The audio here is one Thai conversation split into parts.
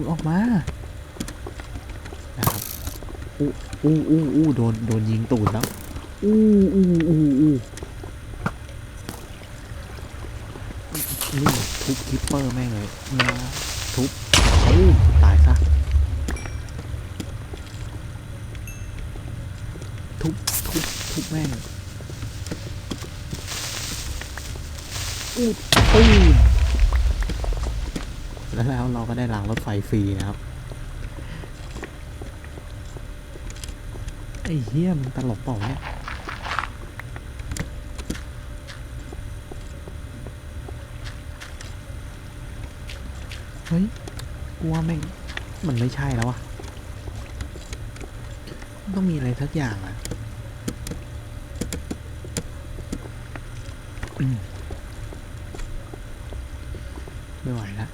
มึงออกมา นะครับ อู้อู้อู้อู้โดน โดนยิงตูดแล้ว อู้อู้อู้อู้นี่ทุบคิปเปอร์แม่งเลยนะทุบเอ้ยตายซะ ทุบ ทุบ ทุบแม่งอู้ตูมแล้วแล้ว เราก็ได้รางรถไฟฟรีนะครับ ไอ้เฮี้ยมันตลกเปล่าเนี่ยเฮ้ยกูว่าแม่งมันไม่ใช่แล้ววะต้องมีอะไรสักอย่างอะไม่ไหวแล้ว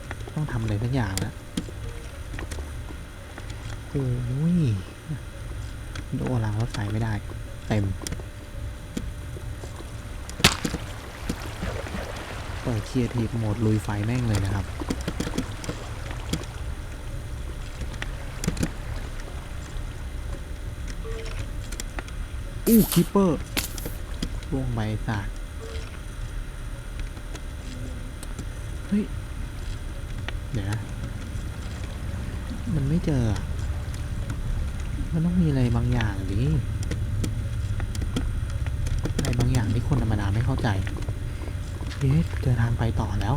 อย่างแล้วโอ้ยโดนรางรถไฟไม่ได้ เต็ม เปิดเคลียร์ทีโหมดลุยไฟแม่งเลยนะครับอู้คิปเปอร์ล่วงใบสาดเฮ้ย เดี๋ยวนะ มันไม่เจอ มันต้องมีอะไรบางอย่างดิอะไรบางอย่างที่คนธรรมดาไม่เข้าใจเอ๊ะเจอทางไปต่อแล้ว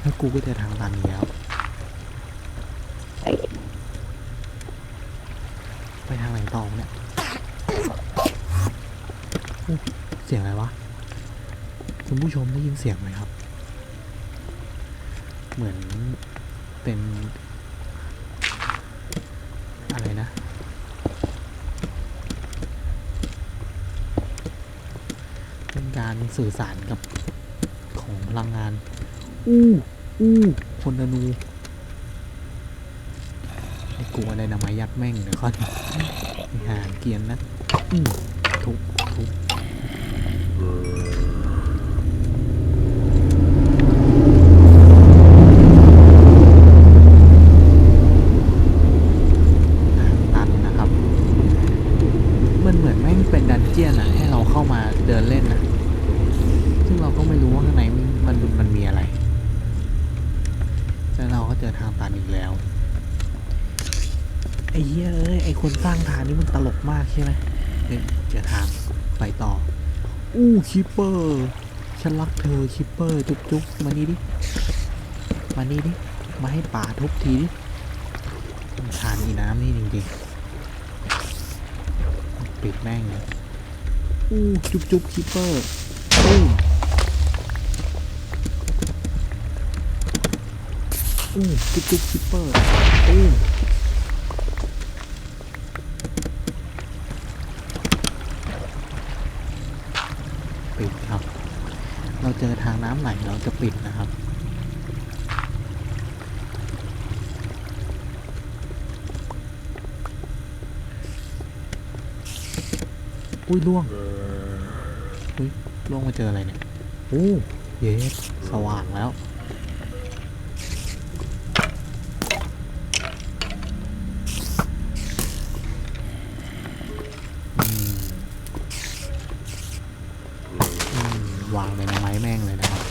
แล้วกูก็เจอทางตันอีกแล้ว ไปทางไหนต่อเนี่ย เสียงอะไรวะ คุณผู้ชมได้ยินเสียงไหมครับ เหมือนเป็น อะไรนะ เป็นการสื่อสารกับของพลังงาน อู้อู้คนนูไอ้กลัวอะไรนะไม้ยัดแม่งเดี๋ยวก่อนไอ้ห่าเกียนนะทุบทุบทางตันนะครับ มันเหมือนแม่งเป็นดันเจียนอะให้เราเข้ามาเดินเล่นอะซึ่งเราก็ไม่รู้ว่าข้างในมันมันมันมีอะไร แล้ว เราก็เจอทางตันอีกแล้ว ไอ้เหี้ยเอ้ยไอ้คนสร้างทางนี่มันตลกมากใช่ไหมเฮ้ยเจอทางไปต่อ อู้คิปเปอร์ฉันรักเธอคิปเปอร์จุ๊บจุ๊บมานี่ดิมานี่ดิมาให้ป่าทุบทีดิรำคาญอีน้ำนี่จริงๆปิดแม่งเลยอู้จุ๊บจุ๊บคิปเปอร์อู้ อู้จุ๊บจุ๊บคิปเปอร์อู้ปิดครับ เราเจอทางน้ำไหลเราจะปิดนะครับอุ้ยล่วงอุ้ยล่วงมาเจออะไรเนี่ย โอ้ เย้สว่างแล้ว อืมอืม วางเลยนะไม้แม่งเลยนะครับ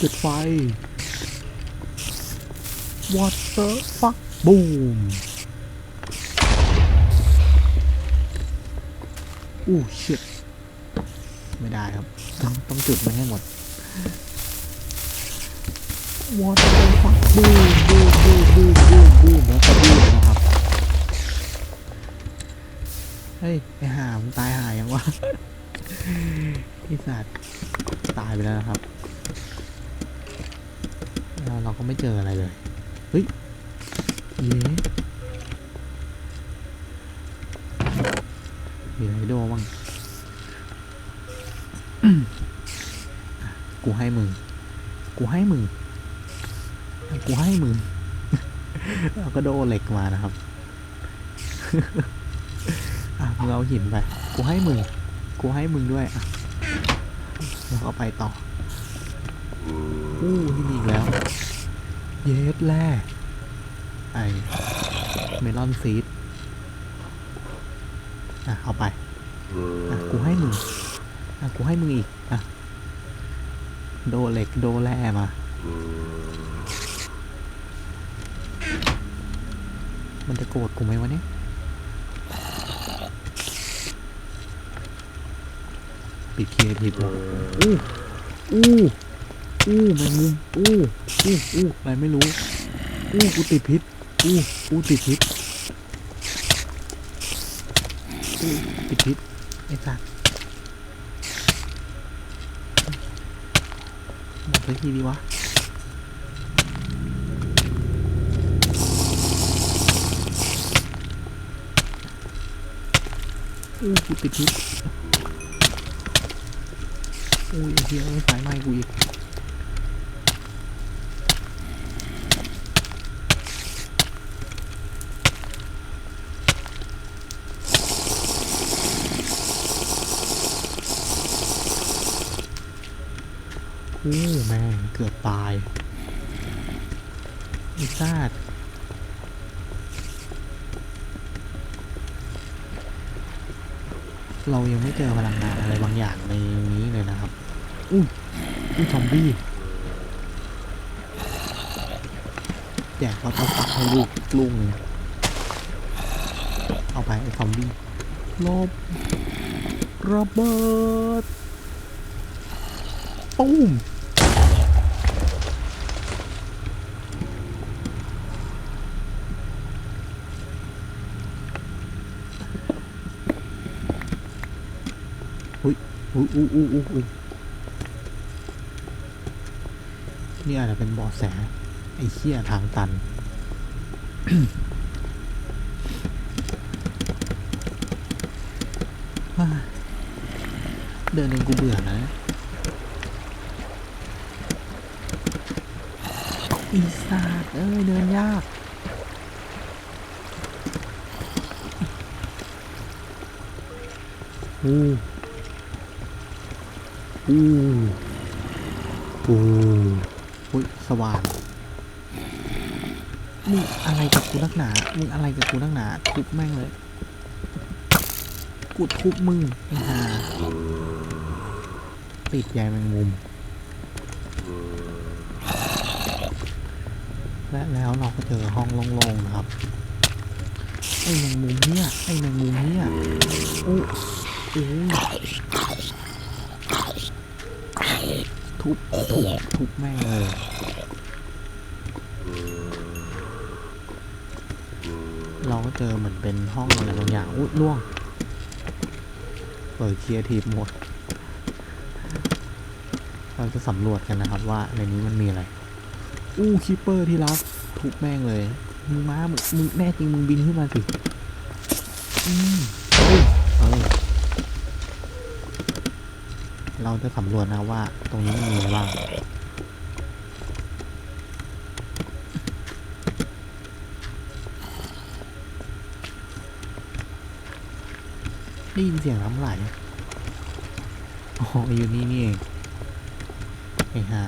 จุดไฟ What the fuck boom อู้ shit ไม่ได้ครับ ต้องต้องจุดมันให้หมด What the fuck boom ฮ้ยไอห่ามตายหายังวะไอสัตว์ตายไปแล้วนะครับ เราก็ไม่เจออะไรเลย เฮ้ยเย้มีอะไรโดบ้างกูให้มึง กูให้มึง กูให้มึงเราก็โดเหล็กมานะครับ มึงเอาหินไป กูให้มึง กูให้มึงด้วยอะแล้วก็ไปต่อ อู้ที่นี่อีกแล้ว เยสแร่ไอเมลอนซีดอะ เอาไป อะ กูให้มึง อะ กูให้มึงอีก อะ โดเหล็กโดแร่มา มันจะโกรธกูไหมวะเนี่ย ปิดเคลียร์ผิดหรออู้อู้อู้แมงมุมอู้อู้อู้อะไรไม่รู้อู้กูติดพิษอู้อู้ติดพิษอู้ติดพิษไอ้สัตว์หมดไปทีดีวะอู้กูติดพิษ ออเหี้ยไฟไหม้กูอีกอู้แม่งเกือบตายไอ้ซาด เรายังไม่เจอพลังงานอะไรบางอย่างในนี้เลยนะครับ อุ้ยอุ้ยซอมบี้แจกเราต้องปักให้ลูกลุงเลยเอาไปไอ้ซอมบี้ลบระเบิดตุ้ม อุ้อุ้อุ้อุ้อุ้นี่อาจจะเป็นเบาะแส ไอ้เชี่ยทางตัน เดินเองกูเบื่อนะอีสาดเอ้ย เดินยากอู้อู้ อู้อุ้ยสว่างมึงอะไรกับกูนักหนา มึงอะไรกับกูนักหนา ทุบแม่งเลย กูทุบมึงไอ้ห่าติดใยแมงมุม และแล้วเราก็เจอห้องโล่งๆนะครับ ไอ้แมงมุมเนี่ย ไอ้แมงมุมเนี่ยโอ้โอ้ ทุบทุบทุบแม่งเลยเราก็เจอเหมือนเป็นห้องอะไรบางอย่างอุ้ยล่วงเปิดเคลียร์ทีหมด เราจะสำรวจกันนะครับว่าในนี้มันมีอะไร อู้คิปเปอร์ที่รักทุบแม่งเลย มึงมามึงมึงแน่จริงมึงบินขึ้นมาสิอืมเฮ้ยเออ เราจะสำรวจนะว่า ตรงนี้มีอะไรบ้างได้ยินเสียงน้ำไหลอ๋ออยู่นี่นี่เองไอ้ห่า